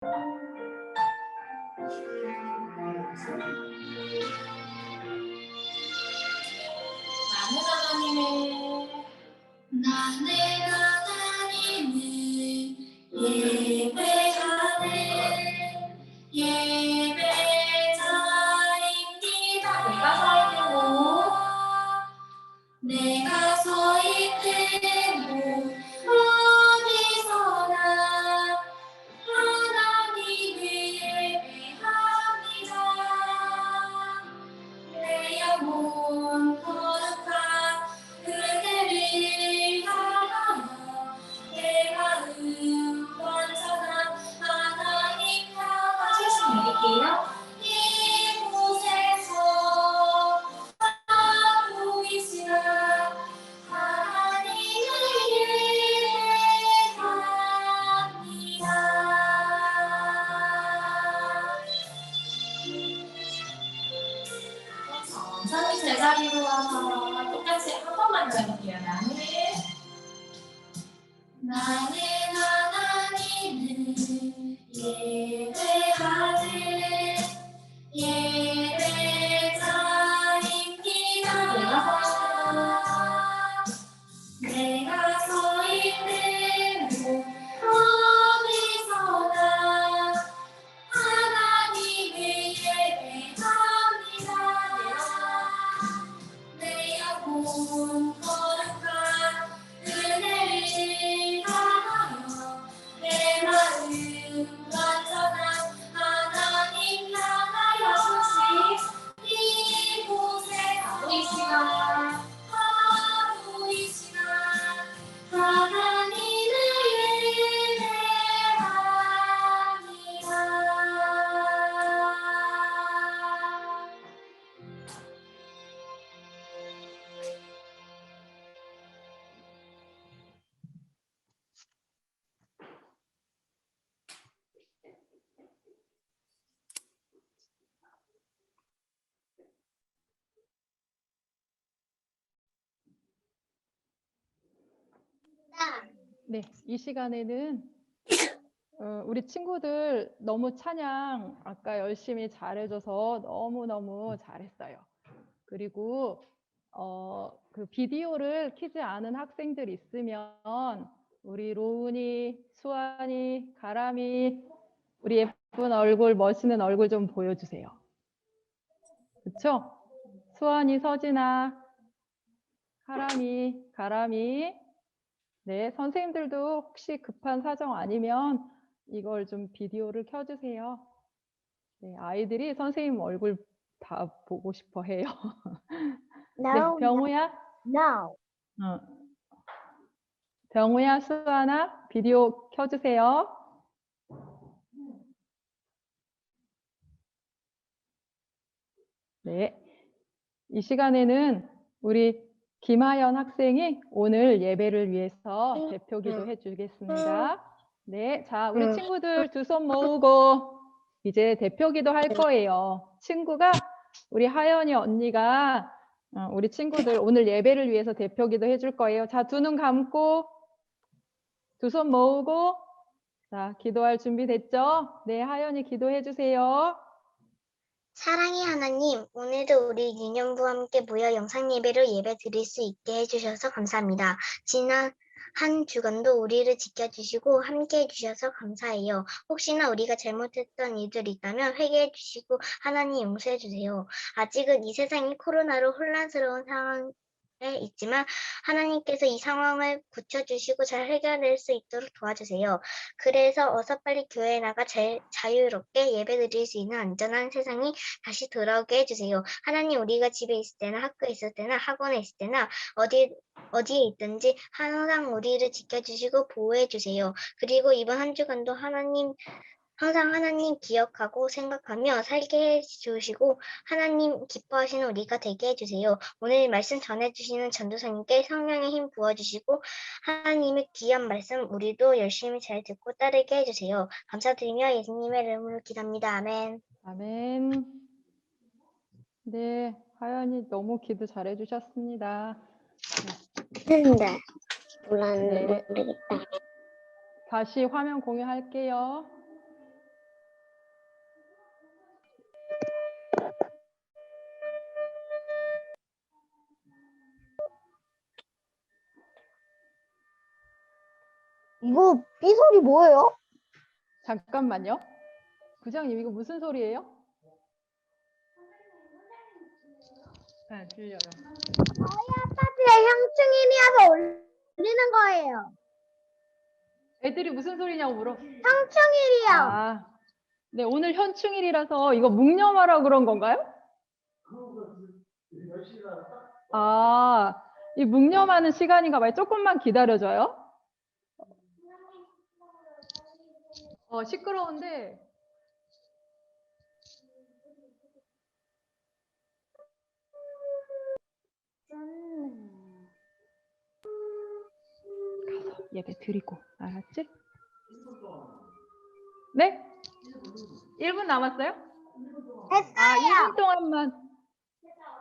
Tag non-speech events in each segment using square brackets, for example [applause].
나는 하나님의 나는 하나님을 예배하는 예배자입니다. 내가 서 있는 곳 내가 서 있는 네, 이 시간에는 어, 우리 친구들 너무 찬양 아까 열심히 잘해줘서 너무너무 잘했어요. 그리고 어, 그 비디오를 키지 않은 학생들 있으면 우리 로운이, 수환이, 가람이 우리 예쁜 얼굴, 멋있는 얼굴 좀 보여주세요. 그쵸? 수환이, 서진아, 가람이, 가람이 네, 선생님들도 혹시 급한 사정 아니면 이걸 좀 비디오를 켜주세요. 네, 아이들이 선생님 얼굴 다 보고 싶어 해요. [laughs] 네, 병우야, No. 어. 병우야, 수아나, 비디오 켜주세요. 네, 이 시간에는 우리 김하연 학생이 오늘 예배를 위해서 대표 기도해 주겠습니다. 네, 자, 우리 음. 친구들 두 손 모으고 이제 대표 기도 할 거예요. 친구가 우리 하연이 언니가 어, 우리 친구들 오늘 예배를 위해서 대표 기도 해 줄 거예요. 자, 두 눈 감고 두 손 모으고 자, 기도할 준비 됐죠? 네, 하연이 기도해 주세요. 사랑의 하나님, 오늘도 우리 유년부와 함께 모여 영상 예배로 예배 드릴 수 있게 해주셔서 감사합니다. 지난 한 주간도 우리를 지켜주시고 함께 해주셔서 감사해요. 혹시나 우리가 잘못했던 일들이 있다면 회개해 주시고 하나님 용서해 주세요. 아직은 이 세상이 코로나로 혼란스러운 상황에 있지만 하나님께서 이 상황을 고쳐주시고 잘 해결될 수 있도록 도와주세요. 그래서 어서 빨리 교회에 나가 자, 자유롭게 예배 드릴 수 있는 안전한 세상이 다시 돌아오게 해주세요. 하나님 우리가 집에 있을 때나 학교에 있을 때나 학원에 있을 때나 어디 어디에 있든지 항상 우리를 지켜주시고 보호해 주세요. 그리고 이번 한 주간도 하나님 항상 하나님 기억하고 생각하며 살게 해주시고 하나님 기뻐하시는 우리가 되게 해주세요. 오늘 말씀 전해주시는 전도사님께 성령의 힘 부어주시고 하나님의 귀한 말씀 우리도 열심히 잘 듣고 따르게 해주세요. 감사드리며 예수님의 이름으로 기도합니다. 아멘. 아멘. 네, 하연이 너무 기도 잘해 주셨습니다. 네. 몰랐는데 네. 모르겠다. 다시 화면 공유할게요. 소리 뭐예요? 잠깐만요. 부장님 이거 무슨 소리예요? 네, 들려요. 아파트에 형충일이어서 올리는 거예요. 애들이 무슨 소리냐고 물어. 형충일이요. 아, 네 오늘 현충일이라서 이거 묵념하라 그런 건가요? 아, 이 묵념하는 시간인가 봐요. 조금만 기다려줘요. 어, 시끄러운데. 가서 예배 드리고, 알았지? 네? 1분 남았어요? 아, 1분 동안만.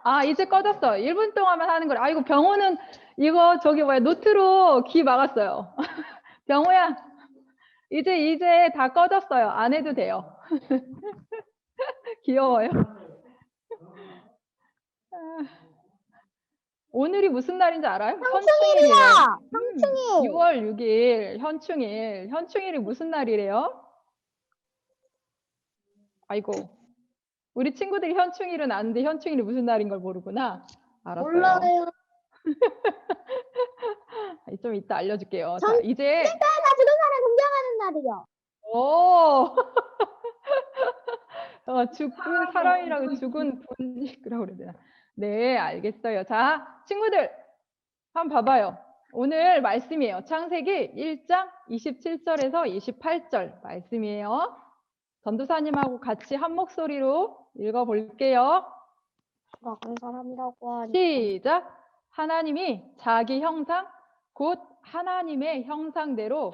아, 이제 꺼졌어. 1분 동안만 하는 거래. 아, 이거 병호는 이거 저기 뭐야, 노트로 귀 막았어요. [laughs] 병호야, 이제, 이제 다 꺼졌어요. 안 해도 돼요. [laughs] 귀여워요. 아, 오늘이 무슨 날인지 알아요? 현충일이에요. 형충일. 6월 6일 현충일. 현충일이 무슨 날이래요? 아이고. 우리 친구들이 현충일은 아는데 현충일이 무슨 날인 걸 모르구나. 알았어요. 몰라요. [laughs] 아, 좀 이따 알려줄게요. 자, 전- 이제 나 죽은 사람 공경하는 날이요. 오. [laughs] 어, 죽은 사람이라고 죽은 분이라고 그래야 되나? 네, 알겠어요. 자, 친구들 한번 봐봐요. 오늘 말씀이에요. 창세기 1장 27절에서 28절 말씀이에요. 전도사님하고 같이 한 목소리로 읽어볼게요. 죽은 사람이라고 하니. 시작. 하나님이 자기 형상 곧 하나님의 형상대로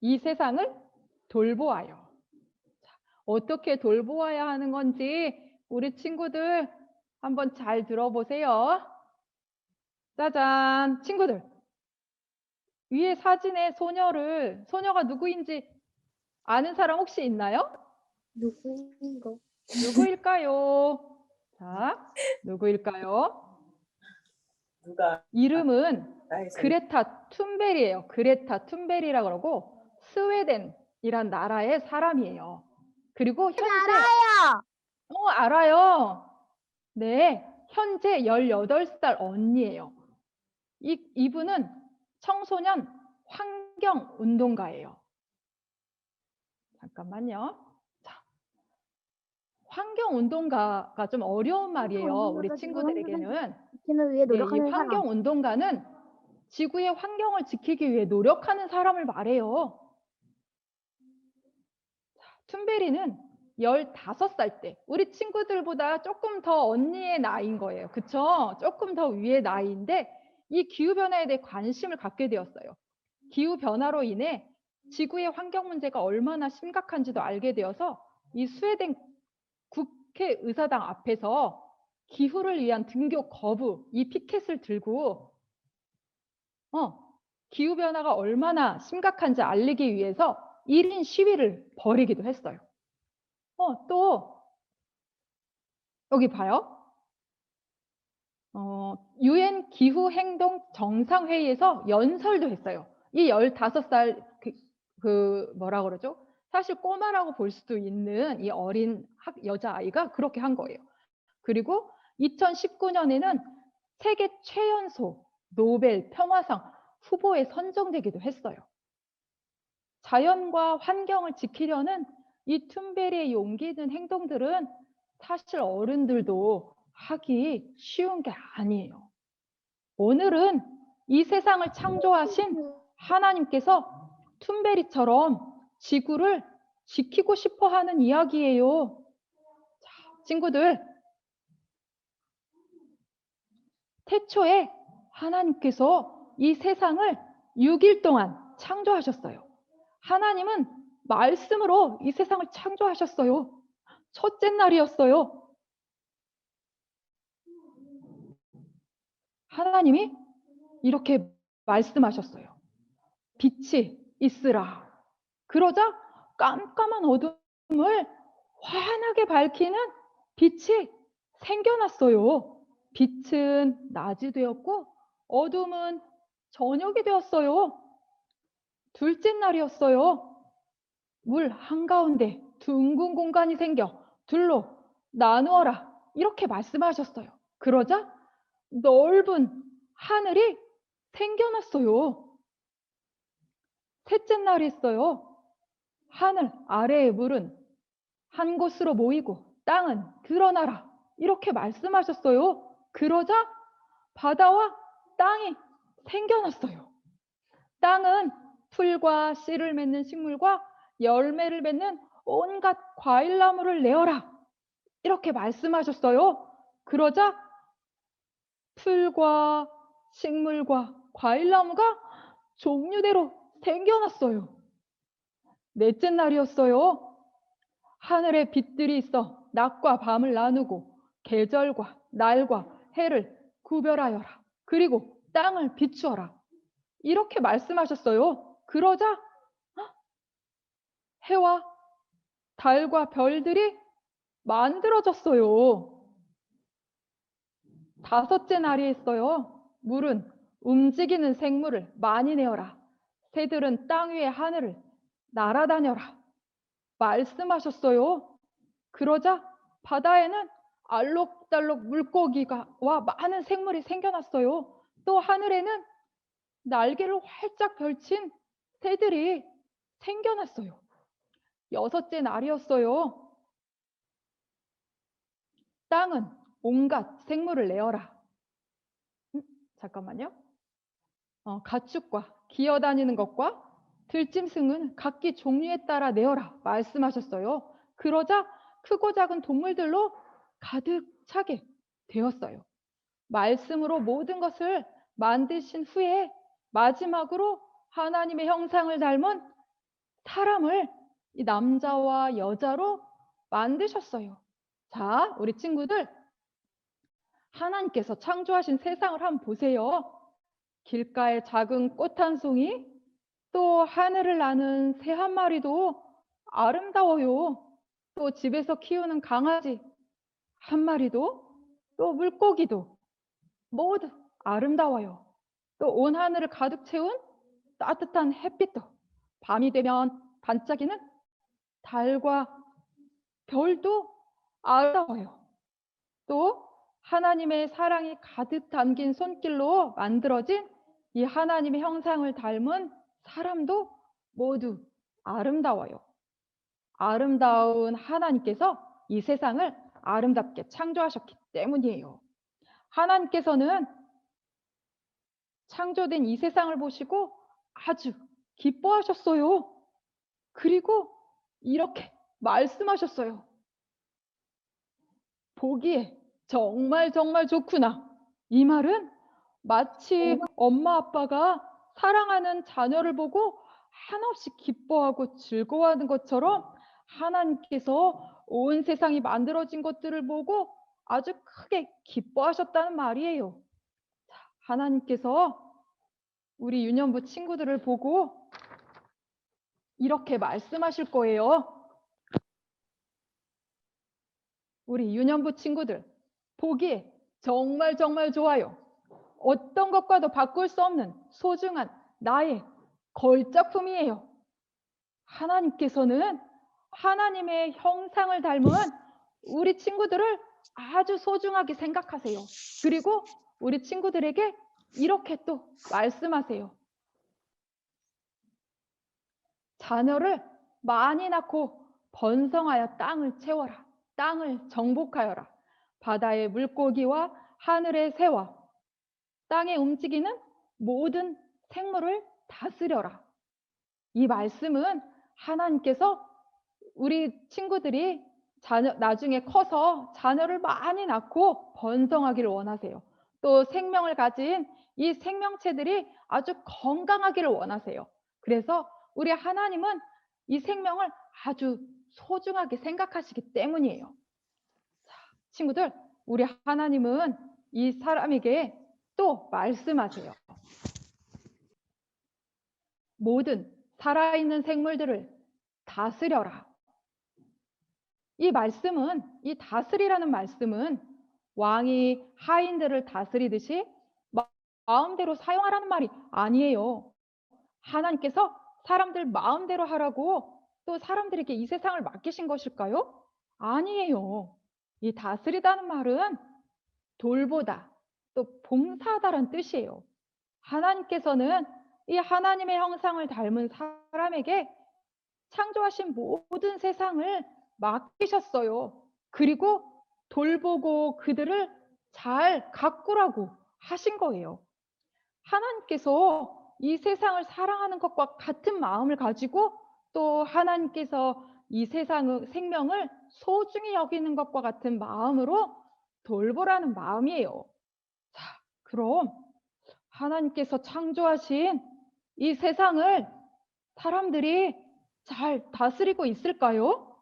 이 세상을 돌보아요. 자, 어떻게 돌보아야 하는 건지 우리 친구들 한번 잘 들어보세요. 짜잔, 친구들. 위에 사진의 소녀를 소녀가 누구인지 아는 사람 혹시 있나요? 누구인가? 누구일까요? 자, 누구일까요? 누가 이름은 그레타 툰베리예요. 그레타 툰베리라 그러고 스웨덴이란 나라의 사람이에요. 그리고 현재 알아요. 어, 알아요. 네, 현재 18살 언니예요. 이 이분은 청소년 환경 운동가예요. 잠깐만요. 자. 환경 운동가가 좀 어려운 말이에요. 우리 친구들에게는. 네, 이. 환경 운동가는 지구의 환경을 지키기 위해 노력하는 사람을 말해요. 자, 툰베리는 15살 때 우리 친구들보다 조금 더 언니의 나이인 거예요. 그쵸? 조금 더 위의 나이인데 이 기후 변화에 대해 관심을 갖게 되었어요. 기후 변화로 인해 지구의 환경 문제가 얼마나 심각한지도 알게 되어서 이 스웨덴 국회 의사당 앞에서 기후를 위한 등교 거부 이 피켓을 들고 어, 기후 변화가 얼마나 심각한지 알리기 위해서 1인 시위를 벌이기도 했어요. 어, 또 여기 봐요. 어, 유엔 기후 행동 정상회의에서 연설도 했어요. 이 15살 그, 그 뭐라 그러죠? 사실 꼬마라고 볼 수도 있는 이 어린 학, 여자아이가 그렇게 한 거예요. 그리고 2019년에는 세계 최연소 노벨 평화상 후보에 선정되기도 했어요. 자연과 환경을 지키려는 이 툰베리의 용기 있는 행동들은 사실 어른들도 하기 쉬운 게 아니에요. 오늘은 이 세상을 창조하신 하나님께서 툰베리처럼 지구를 지키고 싶어 하는 이야기예요. 자, 친구들, 태초에 하나님께서 이 세상을 6일 동안 창조하셨어요. 하나님은 말씀으로 이 세상을 창조하셨어요. 첫째 날이었어요. 하나님이 이렇게 말씀하셨어요. 빛이 있으라. 그러자 깜깜한 어둠을 환하게 밝히는 빛이 생겨났어요. 빛은 낮이 되었고 어둠은 저녁이 되었어요. 둘째 날이었어요. 물 한가운데 둥근 공간이 생겨 둘로 나누어라. 이렇게 말씀하셨어요. 그러자 넓은 하늘이 생겨났어요. 셋째 날이 있어요. 하늘 아래의 물은 한 곳으로 모이고 땅은 드러나라. 이렇게 말씀하셨어요. 그러자 바다와 땅이 생겨났어요. 땅은 풀과 씨를 맺는 식물과 열매를 맺는 온갖 과일나무를 내어라. 이렇게 말씀하셨어요. 그러자 풀과 식물과 과일나무가 종류대로 생겨났어요. 넷째 날이었어요. 하늘에 빛들이 있어 낮과 밤을 나누고 계절과 날과 해를 구별하여라. 그리고 땅을 비추어라. 이렇게 말씀하셨어요. 그러자 헉! 해와 달과 별들이 만들어졌어요. 다섯째 날이 있어요. 물은 움직이는 생물을 많이 내어라. 새들은 땅 위의 하늘을 날아다녀라. 말씀하셨어요. 그러자 바다에는 알록달록 물고기가 와 많은 생물이 생겨났어요. 또 하늘에는 날개를 활짝 펼친 새들이 생겨났어요. 여섯째 날이었어요. 땅은 온갖 생물을 내어라. 음, 잠깐만요. 어, 가축과 기어다니는 것과 들짐승은 각기 종류에 따라 내어라 말씀하셨어요. 그러자 크고 작은 동물들로 가득 차게 되었어요. 말씀으로 모든 것을 만드신 후에 마지막으로 하나님의 형상을 닮은 사람을 이 남자와 여자로 만드셨어요. 자, 우리 친구들 하나님께서 창조하신 세상을 한번 보세요. 길가에 작은 꽃 한 송이, 또 하늘을 나는 새 한 마리도 아름다워요. 또 집에서 키우는 강아지 한 마리도, 또 물고기도 모두 아름다워요. 또 온 하늘을 가득 채운 따뜻한 햇빛도 밤이 되면 반짝이는 달과 별도 아름다워요. 또 하나님의 사랑이 가득 담긴 손길로 만들어진 이 하나님의 형상을 닮은 사람도 모두 아름다워요. 아름다운 하나님께서 이 세상을 아름답게 창조하셨기 때문이에요. 하나님께서는 창조된 이 세상을 보시고 아주 기뻐하셨어요. 그리고 이렇게 말씀하셨어요. 보기에 정말 정말 좋구나. 이 말은 마치 엄마 아빠가 사랑하는 자녀를 보고 한없이 기뻐하고 즐거워하는 것처럼 하나님께서 온 세상이 만들어진 것들을 보고 아주 크게 기뻐하셨다는 말이에요. 자, 하나님께서 우리 유년부 친구들을 보고 이렇게 말씀하실 거예요. 우리 유년부 친구들 보기에 정말 정말 좋아요. 어떤 것과도 바꿀 수 없는 소중한 나의 걸작품이에요. 하나님께서는 하나님의 형상을 닮은 우리 친구들을 아주 소중하게 생각하세요. 그리고 우리 친구들에게 이렇게 또 말씀하세요. 자녀를 많이 낳고 번성하여 땅을 채워라. 땅을 정복하여라. 바다의 물고기와 하늘의 새와 땅에 움직이는 모든 생물을 다스려라. 이 말씀은 하나님께서 우리 친구들이 자녀, 나중에 커서 자녀를 많이 낳고 번성하기를 원하세요. 또 생명을 가진 이 생명체들이 아주 건강하기를 원하세요. 그래서 우리 하나님은 이 생명을 아주 소중하게 생각하시기 때문이에요. 자, 친구들, 우리 하나님은 이 사람에게 또 말씀하세요. 모든 살아있는 생물들을 다스려라. 이 말씀은, 이 다스리라는 말씀은 왕이 하인들을 다스리듯이 마- 마음대로 사용하라는 말이 아니에요. 하나님께서 사람들 마음대로 하라고 또 사람들에게 이 세상을 맡기신 것일까요? 아니에요. 이 다스리다는 말은 돌보다 또 봉사하다라는 뜻이에요. 하나님께서는 이 하나님의 형상을 닮은 사람에게 창조하신 모든 세상을 맡기셨어요. 그리고 돌보고 그들을 잘 가꾸라고 하신 거예요. 하나님께서 이 세상을 사랑하는 것과 같은 마음을 가지고 또 하나님께서 이 세상의 생명을 소중히 여기는 것과 같은 마음으로 돌보라는 마음이에요. 자, 그럼 하나님께서 창조하신 이 세상을 사람들이 잘 다스리고 있을까요?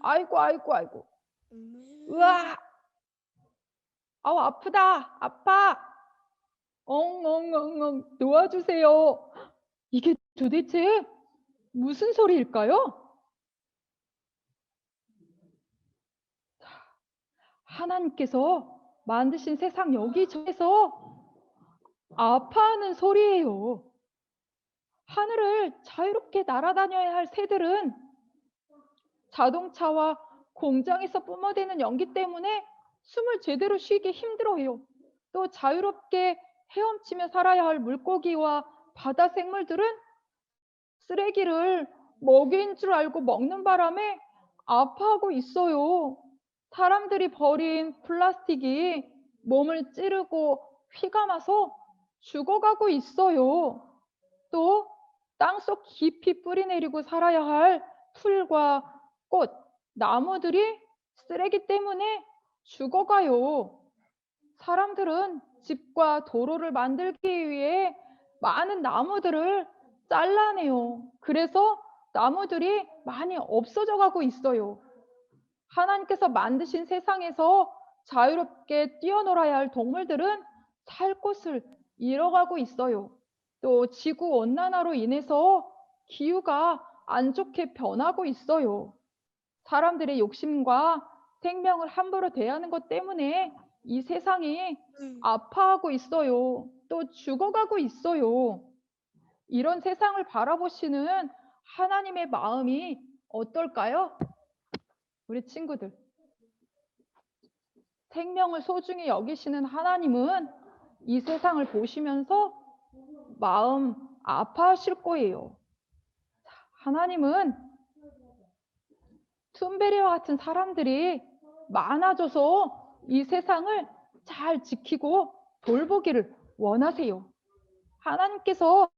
아이고, 아이고, 아이고. 으아! 아우, 아프다. 아파. 엉엉엉엉 놓아주세요. 이게 도대체 무슨 소리일까요? 자, 하나님께서 만드신 세상 여기저기서 아파하는 소리예요. 하늘을 자유롭게 날아다녀야 할 새들은 자동차와 공장에서 뿜어대는 연기 때문에 숨을 제대로 쉬기 힘들어해요. 또 자유롭게 헤엄치며 살아야 할 물고기와 바다 생물들은 쓰레기를 먹이인 줄 알고 먹는 바람에 아파하고 있어요. 사람들이 버린 플라스틱이 몸을 찌르고 휘감아서 죽어가고 있어요. 또 땅속 깊이 뿌리 내리고 살아야 할 풀과 꽃, 나무들이 쓰레기 때문에 죽어가요. 사람들은 집과 도로를 만들기 위해 많은 나무들을 잘라내요. 그래서 나무들이 많이 없어져 가고 있어요. 하나님께서 만드신 세상에서 자유롭게 뛰어놀아야 할 동물들은 살 곳을 잃어가고 있어요. 또 지구 온난화로 인해서 기후가 안 좋게 변하고 있어요. 사람들의 욕심과 생명을 함부로 대하는 것 때문에 이 세상이 아파하고 있어요. 또 죽어가고 있어요. 이런 세상을 바라보시는 하나님의 마음이 어떨까요? 우리 친구들. 생명을 소중히 여기시는 하나님은 이 세상을 보시면서 마음 아파하실 거예요. 자, 하나님은 툰베리와 같은 사람들이 많아져서 이 세상을 잘 지키고 돌보기를 원하세요. 하나님께서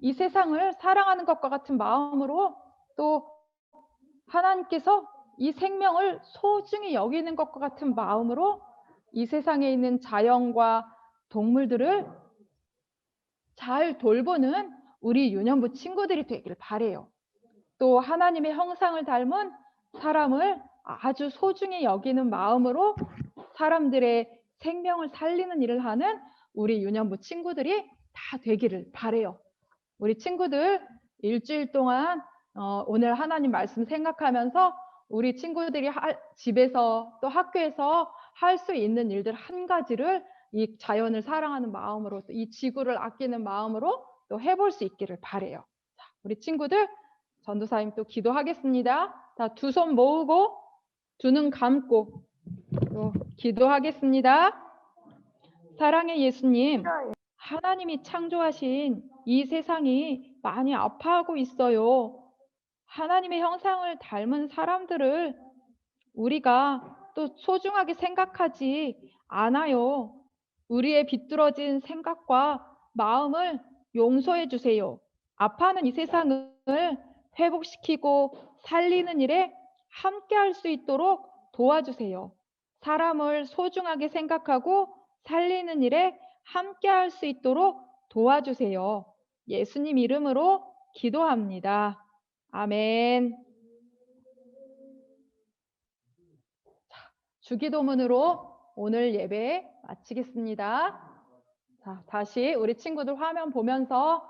이 세상을 사랑하는 것과 같은 마음으로 또 하나님께서 이 생명을 소중히 여기는 것과 같은 마음으로 이 세상에 있는 자연과 동물들을 잘 돌보는 우리 유년부 친구들이 되길 바래요. 또 하나님의 형상을 닮은 사람을 아주 소중히 여기는 마음으로 사람들의 생명을 살리는 일을 하는 우리 유년부 친구들이 다 되기를 바래요. 우리 친구들 일주일 동안 어, 오늘 하나님 말씀 생각하면서 우리 친구들이 할- 집에서 또 학교에서 할 수 있는 일들 한 가지를 이 자연을 사랑하는 마음으로 또이 지구를 아끼는 마음으로 또 해볼 수 있기를 바래요. 자, 우리 친구들 전도사님 또 기도하겠습니다. 자, 두 손 모으고 두 눈 감고 또 기도하겠습니다. 사랑의 예수님, 하나님이 창조하신 이 세상이 많이 아파하고 있어요. 하나님의 형상을 닮은 사람들을 우리가 또 소중하게 생각하지 않아요. 우리의 비뚤어진 생각과 마음을 용서해 주세요. 아파하는 이 세상을 회복시키고 살리는 일에 함께 할 수 있도록 도와주세요. 사람을 소중하게 생각하고 살리는 일에 함께 할 수 있도록 도와주세요. 예수님 이름으로 기도합니다. 아멘. 자, 주기도문으로 오늘 예배 마치겠습니다. 자, 다시 우리 친구들 화면 보면서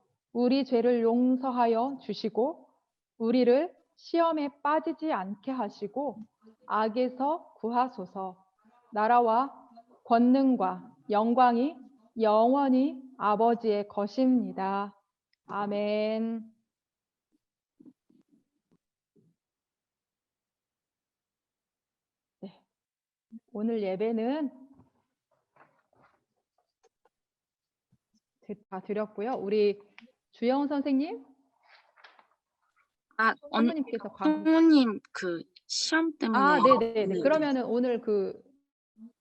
우리 죄를 용서하여 주시고 우리를 시험에 빠지지 않게 하시고 악에서 구하소서. 나라와 권능과 영광이 영원히 아버지의 것입니다. 아멘. 네. 오늘 예배는 드- 다 드렸고요. 우리 주영 선생님, 아, 언, 선생님께서 광고. 성우님 그 시험 때문에 아, 네, 네, 네. 네. 그러면은 오늘 그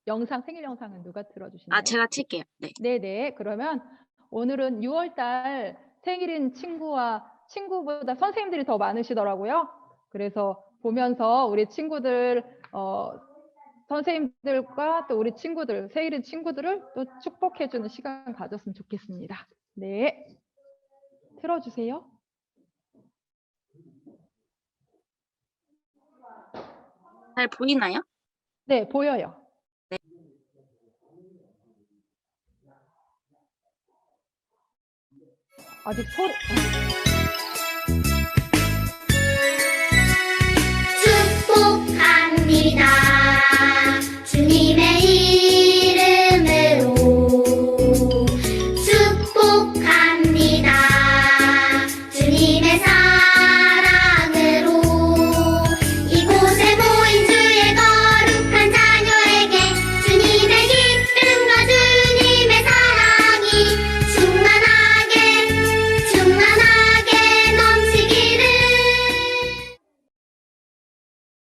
영상 생일 영상은 누가 틀어주시나요? 아, 제가 칠게요. 네. 네네. 그러면 오늘은 6월달 생일인 친구와 친구보다 선생님들이 더 많으시더라고요. 그래서 보면서 우리 친구들, 어, 선생님들과 또 우리 친구들, 생일인 친구들을 또 축복해주는 시간 가졌으면 좋겠습니다. 네. 틀어주세요. 잘 보이나요? 네, 보여요. 아직 소리.